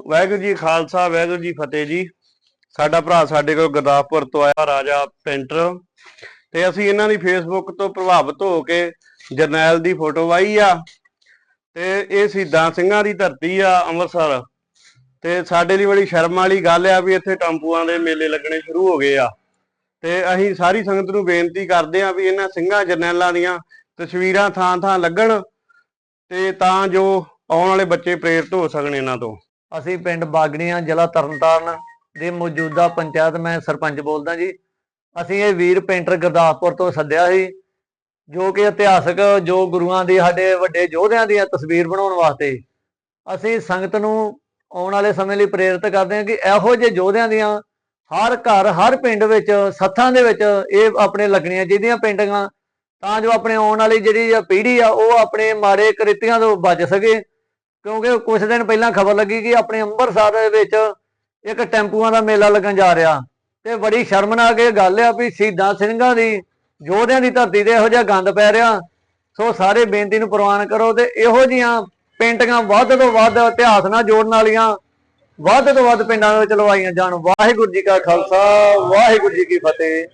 ਵਾਹਿਗੁਰੂ ਜੀ ਖਾਲਸਾ, ਵਾਹਿਗੁਰੂ ਜੀ ਫਤਿਹ ਜੀ। ਸਾਡਾ ਭਰਾ ਸਾਡੇ ਕੋਲ ਗੁਰਦਾਸਪੁਰ ਤੋਂ ਆਇਆ, ਰਾਜਾ ਪੇਂਟਰ। ਤੇ ਅਸੀਂ ਇਹਨਾਂ ਦੀ ਫੇਸਬੁੱਕ ਤੋਂ ਪ੍ਰਭਾਵਿਤ ਹੋ ਕੇ ਜਰਨੈਲ ਦੀ ਫੋਟੋ ਵਾਈ ਆ। ਤੇ ਇਹ ਸ਼ਹੀਦਾਂ ਸਿੰਘਾਂ ਦੀ ਧਰਤੀ ਆ ਅੰਮ੍ਰਿਤਸਰ। ਤੇ ਸਾਡੇ ਲਈ ਬੜੀ ਸ਼ਰਮ ਵਾਲੀ ਗੱਲ ਆ ਵੀ ਇੱਥੇ ਟੰਪੂਆਂ ਦੇ ਮੇਲੇ ਲੱਗਣੇ ਸ਼ੁਰੂ ਹੋ ਗਏ ਆ। ਤੇ ਅਸੀਂ ਸਾਰੀ ਸੰਗਤ ਨੂੰ ਬੇਨਤੀ ਕਰਦੇ ਆ ਵੀ ਇਹਨਾਂ ਸਿੰਘਾਂ ਜਰਨੈਲਾਂ ਦੀਆਂ ਤਸਵੀਰਾਂ ਥਾਂ ਥਾਂ ਲੱਗਣ ਤੇ ਤਾਂ ਜੋ ਆਉਣ ਵਾਲੇ ਬੱਚੇ ਪ੍ਰੇਰਿਤ ਹੋ ਸਕਣ ਇਹਨਾਂ ਤੋਂ। ਅਸੀਂ ਪਿੰਡ ਬਾਗੜੀਆਂ ਜ਼ਿਲ੍ਹਾ ਤਰਨਤਾਰਨ ਦੇ ਮੌਜੂਦਾ ਪੰਚਾਇਤ, ਮੈਂ ਸਰਪੰਚ ਬੋਲਦਾ ਜੀ। ਅਸੀਂ ਇਹ ਵੀਰ ਪੇਂਟਰ ਗੁਰਦਾਸਪੁਰ ਤੋਂ ਸੱਦਿਆ ਸੀ, ਜੋ ਕਿ ਇਤਿਹਾਸਕ, ਜੋ ਗੁਰੂਆਂ ਦੀ, ਸਾਡੇ ਵੱਡੇ ਯੋਧਿਆਂ ਦੀਆਂ ਤਸਵੀਰ ਬਣਾਉਣ ਵਾਸਤੇ। ਅਸੀਂ ਸੰਗਤ ਨੂੰ ਆਉਣ ਵਾਲੇ ਸਮੇਂ ਲਈ ਪ੍ਰੇਰਿਤ ਕਰਦੇ ਹਾਂ ਕਿ ਇਹੋ ਜਿਹੇ ਯੋਧਿਆਂ ਦੀਆਂ ਹਰ ਘਰ, ਹਰ ਪਿੰਡ ਵਿੱਚ, ਸੱਥਾਂ ਦੇ ਵਿੱਚ ਇਹ ਆਪਣੇ ਲੱਗਣੀਆਂ ਚਾਹੀਦੀਆਂ ਪੇਂਟਿੰਗਾਂ, ਤਾਂ ਜੋ ਆਪਣੇ ਆਉਣ ਵਾਲੀ ਜਿਹੜੀ ਆ ਪੀੜ੍ਹੀ ਆ, ਉਹ ਆਪਣੇ ਮਾੜੇ ਕ੍ਰਿਤੀਆਂ ਤੋਂ ਬਚ ਸਕੇ। ਕਿਉਂਕਿ ਕੁਝ ਦਿਨ ਪਹਿਲਾਂ ਖਬਰ ਲੱਗੀ ਕਿ ਆਪਣੇ ਅੰਮ੍ਰਿਤਸਰ ਦੇ ਵਿੱਚ ਇੱਕ ਟੈਂਪੂਆਂ ਦਾ ਮੇਲਾ ਲੱਗਣ ਜਾ ਰਿਹਾ। ਤੇ ਬੜੀ ਸ਼ਰਮਨਾਕ ਇਹ ਗੱਲ ਆ ਵੀ ਸ਼ਹੀਦਾਂ ਸਿੰਘਾਂ ਦੀ, ਯੋਧਿਆਂ ਦੀ ਧਰਤੀ ਤੇ ਇਹੋ ਜਿਹਾ ਗੰਦ ਪੈ ਰਿਹਾ। ਸੋ ਸਾਰੇ ਬੇਨਤੀ ਨੂੰ ਪ੍ਰਵਾਨ ਕਰੋ ਤੇ ਇਹੋ ਜੀਆਂ ਪੇਂਟਿੰਗਾਂ ਵੱਧ ਤੋਂ ਵੱਧ ਇਤਿਹਾਸ ਨਾਲ ਜੋੜਨ ਵਾਲੀਆਂ, ਵੱਧ ਤੋਂ ਵੱਧ ਪਿੰਡਾਂ ਵਿੱਚ ਲਵਾਈਆਂ ਜਾਣ। ਵਾਹਿਗੁਰੂ ਜੀ ਕਾ ਖਾਲਸਾ, ਵਾਹਿਗੁਰੂ ਜੀ ਕੀ ਫਤਿਹ।